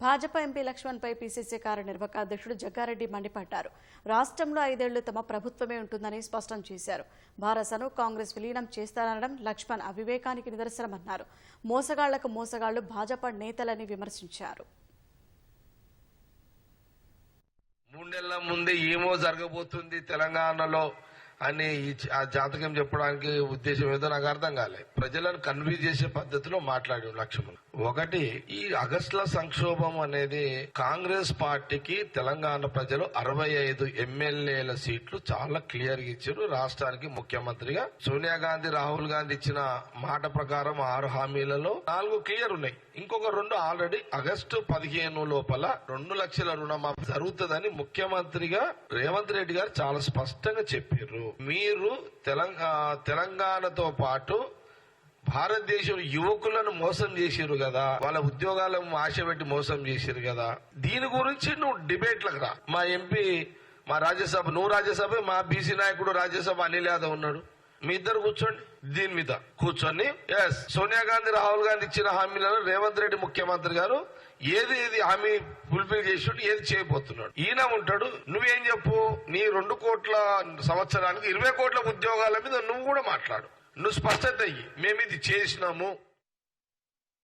Bhajapa MP లక్ష్మణ్పై PCC కార్యనిర్వాహక అధ్యక్షుడు జగ్గారెడ్డి మండిపడ్డారు. రాష్ట్రంలో ఐదేళ్ళు తమ ప్రభుత్వమే ఉంటుందని స్పష్టం చేశారు. భారసను కాంగ్రెస్ విలీనం చేస్తారనడం లక్ష్మణ్ అవివేకానికి నిదర్శనమన్నారు. మోసగాళ్ళకు మోసగాళ్ళు భాజపా నేతలని విమర్శించారు. మూడేళ్ళ ముందే ఏమో జరగబోతుంది తెలంగాణలో అని ఆ జాతకం చెప్పడానికి ఉద్దేశం ఏదో నాకు అర్థం కాలే. ప్రజలను కన్వీన్స్ చేసే పద్ధతిలో మాట్లాడాడు లక్ష్మణ్. ఒకటి ఈ అగస్ట్ల సంక్షోభం అనేది కాంగ్రెస్ పార్టీకి తెలంగాణ ప్రజలు అరవై ఐదు ఎమ్మెల్యేల సీట్లు చాలా క్లియర్గా ఇచ్చారు. రాష్ట్రానికి ముఖ్యమంత్రిగా సోనియా గాంధీ రాహుల్ గాంధీ ఇచ్చిన మాట ప్రకారం ఆరు హామీలలో నాలుగు క్లియర్ ఉన్నాయి. ఇంకొక రెండు ఆల్రెడీ ఆగస్టు పదిహేను లోపల రెండు లక్షల రుణమాఫీ జరుగుతుందని ముఖ్యమంత్రిగా రేవంత్ రెడ్డి గారు చాలా స్పష్టంగా చెప్పారు. మీరు తెలంగాణతో పాటు భారతదేశం యువకులను మోసం చేసిరు కదా వాళ్ళ ఉద్యోగాలను ఆశ పెట్టి మోసం చేసిరు కదా. దీని గురించి నువ్వు డిబేట్లకు రా. మా ఎంపీ మా రాజ్యసభ నువ్వు రాజ్యసభ మా బీసీ నాయకుడు రాజ్యసభ అనిల్ యాదవ్ ఉన్నాడు. మీ ఇద్దరు కూర్చోండి. దీని మీద కూర్చొని ఎస్ సోనియా గాంధీ రాహుల్ గాంధీ ఇచ్చిన హామీలను రేవంత్ రెడ్డి ముఖ్యమంత్రి గారు ఏది ఏది హామీ ఫుల్ఫిల్ చేసినట్టు ఏది చేయబోతున్నాడు. ఈయన ఉంటాడు. నువ్వేం చెప్పు? నీ రెండు కోట్ల సంవత్సరానికి ఇరవై కోట్ల ఉద్యోగాల మీద నువ్వు కూడా మాట్లాడు. నువ్వు స్పష్టత అయ్యి మేము ఇది చేసినాము.